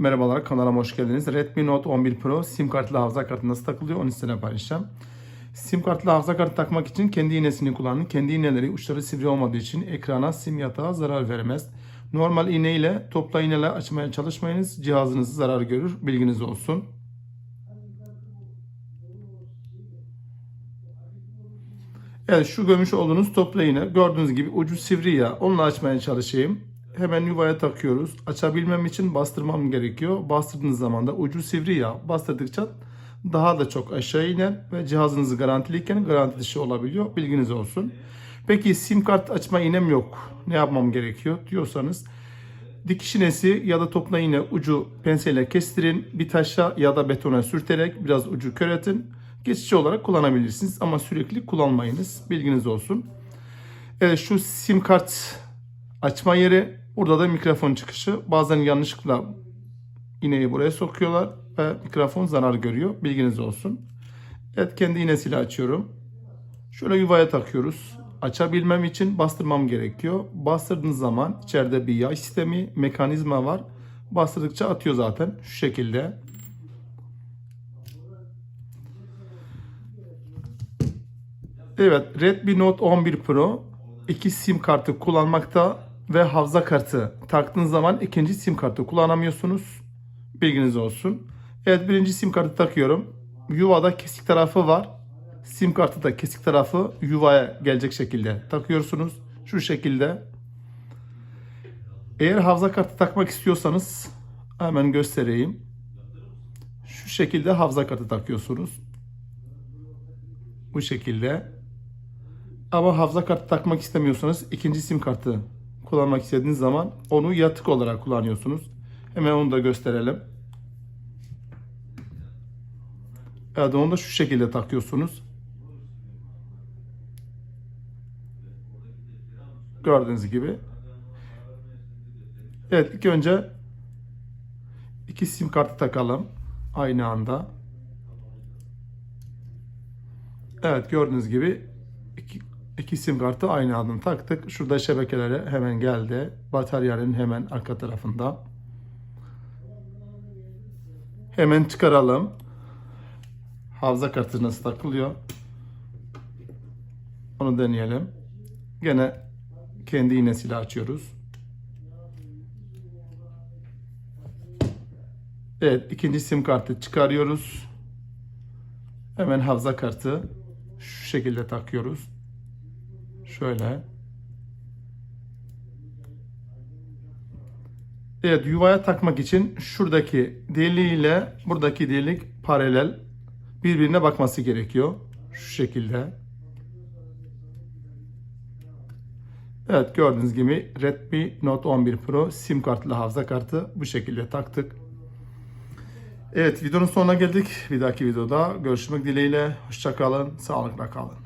Merhabalar kanalıma hoş geldiniz. Redmi Note 11 Pro sim kartlı hafıza kartı nasıl takılıyor onu sizinle paylaşacağım. Sim kartlı hafıza kartı takmak için kendi iğnesini kullanın. Kendi iğneleri uçları sivri olmadığı için ekrana sim yatağa zarar vermez. Normal iğne ile topla iğneyle açmaya çalışmayınız. Cihazınız zarar görür. Bilginiz olsun. Evet şu görmüş olduğunuz topla iğne gördüğünüz gibi ucu sivri ya onunla açmaya çalışayım. Hemen yuvaya takıyoruz. Açabilmem için bastırmam gerekiyor. Bastırdığınız zaman da ucu sivri ya bastırdıkça daha da çok aşağı iner ve cihazınızı garantiliyken garanti dışı olabiliyor. Bilginiz olsun. Peki sim kart açma iğnem yok. Ne yapmam gerekiyor diyorsanız dikiş iğnesi ya da topla iğne ucu penseyle kestirin. Bir taşa ya da betona sürterek biraz ucu köretin. Geçici olarak kullanabilirsiniz ama sürekli kullanmayınız. Bilginiz olsun. Evet şu sim kart açma yeri. Burada da mikrofon çıkışı. Bazen yanlışlıkla iğneyi buraya sokuyorlar ve mikrofon zarar görüyor. Bilginiz olsun. Evet kendi iğnesiyle açıyorum. Şöyle yuvaya takıyoruz. Açabilmem için bastırmam gerekiyor. Bastırdığınız zaman içeride bir yay sistemi, mekanizma var. Bastırdıkça atıyor zaten şu şekilde. Evet, Redmi Note 11 Pro iki sim kartı kullanmakta ve hafıza kartı taktığınız zaman ikinci sim kartı kullanamıyorsunuz. Bilginiz olsun. Evet, birinci sim kartı takıyorum. Yuvada kesik tarafı var. Sim kartı da kesik tarafı yuvaya gelecek şekilde takıyorsunuz. Şu şekilde. Eğer hafıza kartı takmak istiyorsanız hemen göstereyim. Şu şekilde hafıza kartı takıyorsunuz. Bu şekilde. Ama hafıza kartı takmak istemiyorsanız ikinci sim kartı kullanmak istediğiniz zaman onu yatık olarak kullanıyorsunuz. Hemen onu da gösterelim. Evet onu da şu şekilde takıyorsunuz. Gördüğünüz gibi. Evet ilk önce iki sim kartı takalım aynı anda. Evet gördüğünüz gibi iki, iki sim kartı aynı anda taktık. Şurada şebekelere hemen geldi. Bataryanın hemen arka tarafında. Hemen çıkaralım. Hafıza kartı nasıl takılıyor? Onu deneyelim. Gene kendi iğnesiyle açıyoruz. Evet, ikinci sim kartı çıkarıyoruz. Hemen hafıza kartı şu şekilde takıyoruz. Şöyle. Evet, yuvaya takmak için şuradaki deliğiyle buradaki delik paralel birbirine bakması gerekiyor. Şu şekilde. Evet gördüğünüz gibi Redmi Note 11 Pro sim kartlı hafıza kartı bu şekilde taktık. Evet videonun sonuna geldik. Bir dahaki videoda görüşmek dileğiyle. Hoşçakalın. Sağlıkla kalın.